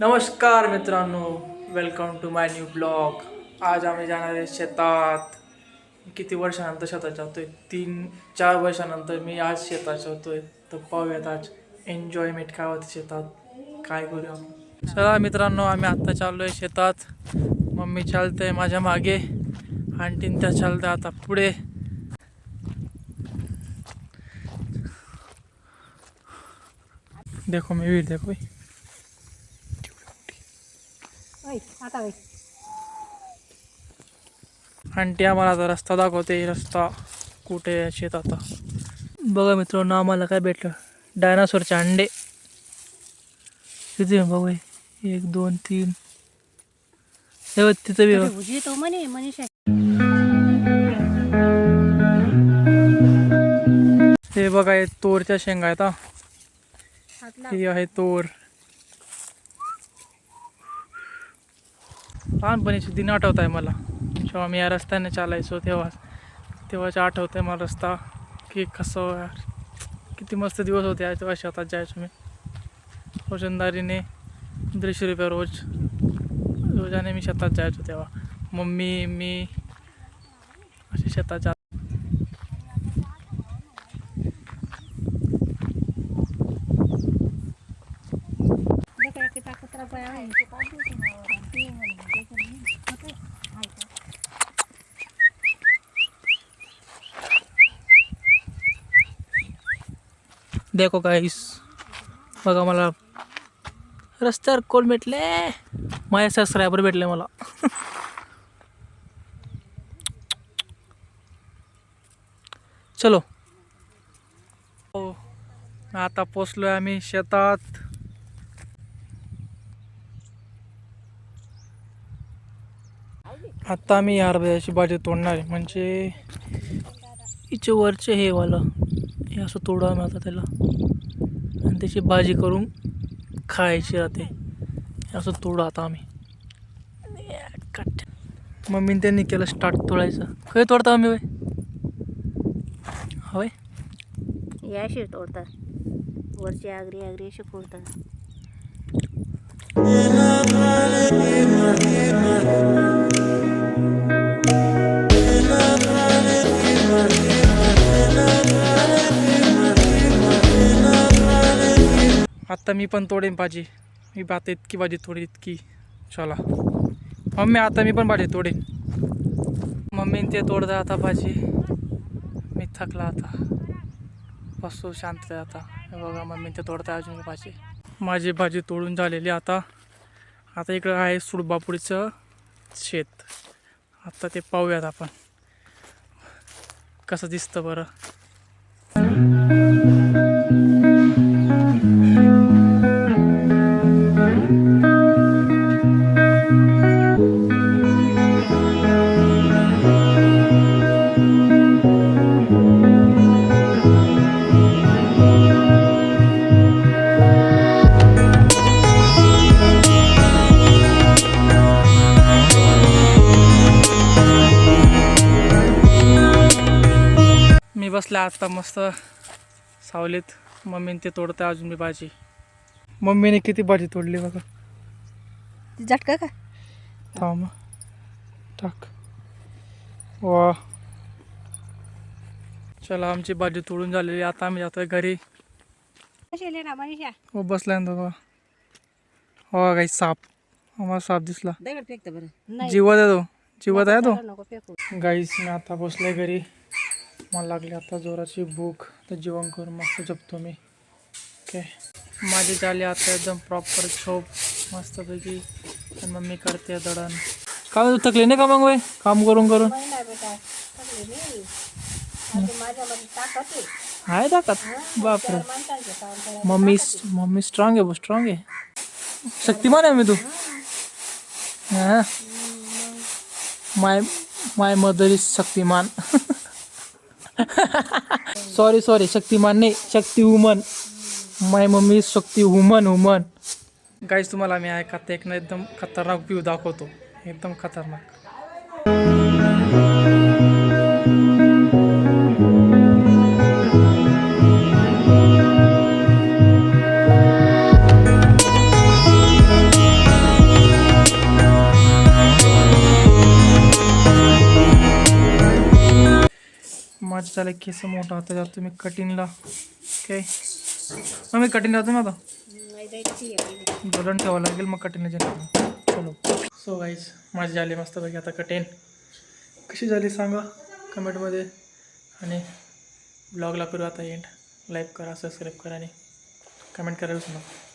नमस्कार मित्रांनो welcome to my new blog आज आम्ही जाणार आहे शेतात. किती वर्षानंतर शेतात जातोय? तीन चार वर्षानंतर मी आज शेतात जातोय. तर पाहूयात आज एन्जॉयमेंट काय होते शेतात? काय करूया चला मित्रांनो आम्ही आत्ता चाललो आहे शेतात. मम्मी चालते माझ्या मागे. आणखीन त्या चालते आता पुढे. देखो मी वीर देखो. आंटी आम्हाला आता रस्ता दाखवते. रस्ता कुठे शेत आता? बघा मित्रांनो आम्हाला काय भेटलं? डायनासोरचे अंडे. किती बघू हे? एक दोन तीन. हे बघ, तिथं बी मनीषा. हे बघा हे तोरच्या शेंगा आहेत हा. हातला. ही आहे तोर. लहानपणीचे दिन आठवत आहे मला. जेव्हा मी या रस्त्याने चालायचो तेव्हा तेव्हाच आठवत आहे मला रस्ता. की कसं यार. किती मस्त दिवस होते यार तेव्हा शेतात जायचो मी. रोजंदारीने दीडशे रुपये रोज. रोजाने मी शेतात जायचो तेव्हा. मम्मी मी असे शेतात जा देखो एक ताकतरा पया है इनके पास भी सुना हो रहा है ये वाली देखो नहीं मतलब हाय का देखो गाईस बघा मला. रस्त्यावर कोण भेटले? माझ्या सबस्क्रायबर भेटले मला. चलो. हो आता पोचलोय आम्ही शेतात. आता आम्ही हरभऱ्याची भाजी तोडणार आहे. म्हणजे हिचे वरचे हे वालं. हे असं तोडा मिळतं त्याला. आणि त्याची भाजी करून खायची राहते असं तोडू आता आम्ही. कट. मम्मीने त्यांनी केलं स्टार्ट तोडायचं. खय तोडता आम्ही वय होय? या अशी तोडतात. वरची आगरी आगरी अशी फोडतात. आता मी पण तोडेन भाजी. मी आता इतकी भाजी तोडी इतकी. चला. मम्मी आता मी पण भाजी तोडेन. मम्मीने ते तोडतं आता भाजी. मी थकला आता. बसू शांत आता. बघा मम्मी ते तोडता अजून भाजी. माझी भाजी तोडून झालेली आता. आता इकडं आहे सुडबापुडीचं शेत. आता ते पाहूयात आपण. कसं दिसतं बरं. बसला आता मस्त सावलीत. मम्मीने ते तोडतं अजून मी भाजी. मम्मीने किती भाजी तोडली बघा. ती झटका का? थांब. टाक. वा. चला आमची भाजी तोडून झालेली. आता आम्ही जातोय घरी. हो बसलाय ना बघा हो काही साप. आम्हाला साप दिसला. जिवत आहे तो. जिवत आहे तो. गाईस मी आता बसलोय घरी. मला लागली. आता जोराची भूक. तर जेवण करून मस्त झोपतो मी. ओके माझी झाली आता एकदम प्रॉपर झोप. मस्तपैकी. आणि मम्मी करते दळण. काय तू थकले नाही का मग वय? काम करून करून? ताकद आहे. दाखत बापरे. मम्मी मम्मी स्ट्रॉंग आहे स्ट्रॉंग आहे. शक्तिमान आहे मी तू. हा. My my mother is Shaktimaan. Sorry sorry Shaktimaan नाही. Shakti woman my mummy shakti woman woman guys तुम्हाला मी ऐका एक ना एकदम खतरनाक व्ह्यू दाखवतो. एकदम खतरनाक. माझं झालं केस मोठा आता जातो मी कटिंगला काय मग मी कटिंग जातो ना आता? नाही ठेवावं लागेल मग कटिंगला जाणार चलो. सो गाईज माझे झाले मस्तपैकी आता कटिंग कशी झाली सांगा कमेंटमध्ये. आणि ब्लॉगला करू आता एंड लाईक करा सबस्क्राईब करा आणि कमेंट करायला सांगा नका.